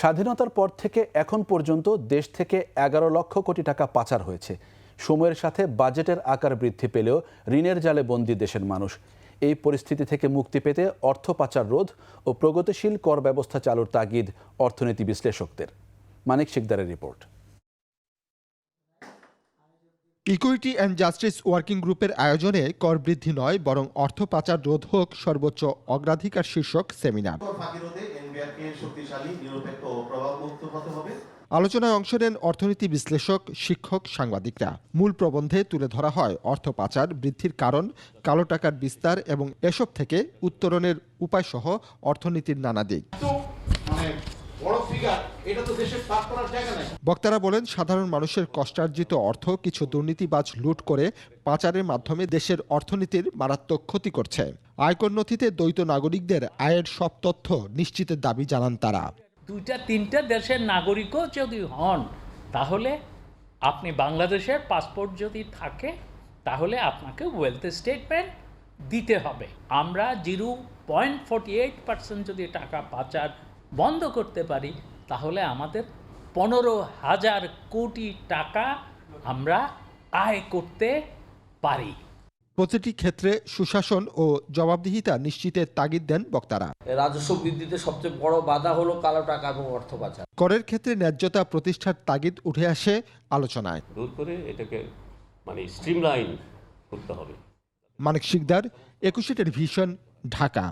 স্বাধীনতার পর থেকে এখন পর্যন্ত দেশ থেকে এগারো লক্ষ কোটি টাকা পাচার হয়েছে। সময়ের সাথে বাজেটের আকার বৃদ্ধি পেলেও ঋণের জালে বন্দী দেশের মানুষ। এই পরিস্থিতি থেকে মুক্তি পেতে অর্থ পাচার রোধ ও প্রগতিশীল কর ব্যবস্থা চালুর তাগিদ অর্থনীতি বিশ্লেষকদের। Manik শিকদারের report. Equity and justice working গ্রুপের আয়োজনে কর বৃদ্ধি নয়, বরং অর্থ পাচার রোধ হোক সর্বোচ্চ অগ্রাধিকার শীর্ষক সেমিনার। এনবিআরকে শক্তিশালী নিরপেক্ষ ও প্রভাবমুক্ত হতে হবে। আলোচনায় অংশ নেন অর্থনীতি বিশ্লেষক শিক্ষক সাংবাদিকরা। মূল প্রবন্ধে তুলে ধরা হয় অর্থ পাচার বৃদ্ধির কারণ কালো টাকার বিস্তার এবং এসব থেকে উত্তরণের উপায় সহ অর্থনীতির নানা দিক মানে বড় ফিগার এটা তো দেশে পাস করার জায়গা নাই বক্তারা বলেন সাধারণ মানুষের কষ্টার্জিত অর্থ কিছু দুর্নীতিবাজ লুট করে পাচারের মাধ্যমে দেশের অর্থনীতির মারাত্মক ক্ষতি করছে। আয়কর নথিতে দ্বৈত নাগরিকদের আয়ের সব তথ্য নিশ্চিতের দাবি জানান তারা। দুইটা তিনটা দেশের নাগরিকও যদি হন তাহলে আপনি বাংলাদেশের পাসপোর্ট যদি থাকে তাহলে আপনাকে ওয়েলথ স্টেটমেন্ট দিতে হবে। আমরা zero point forty eight percent যদি টাকা পাচার বন্ধ করতে পারি তাহলে আমাদের পনেরো হাজার কোটি টাকা আমরা আয় করতে পারি। প্রতিটি ক্ষেত্রে সুশাসন ও জবাবদিহিতা নিশ্চিতের তাগিদ দেন বক্তারা। রাজস্ব বৃদ্ধিতে সবচেয়ে বড় বাধা হলো কালো টাকা এবং অর্থ পাচার। করের ক্ষেত্রে ন্যায্যতা প্রতিষ্ঠার তাগিদ উঠে আসে আলোচনায়। দূর করে এটাকে মানে স্ট্রিমলাইন করতে হবে। মানিক শিকদার একুশে টেলিভিশন ঢাকা।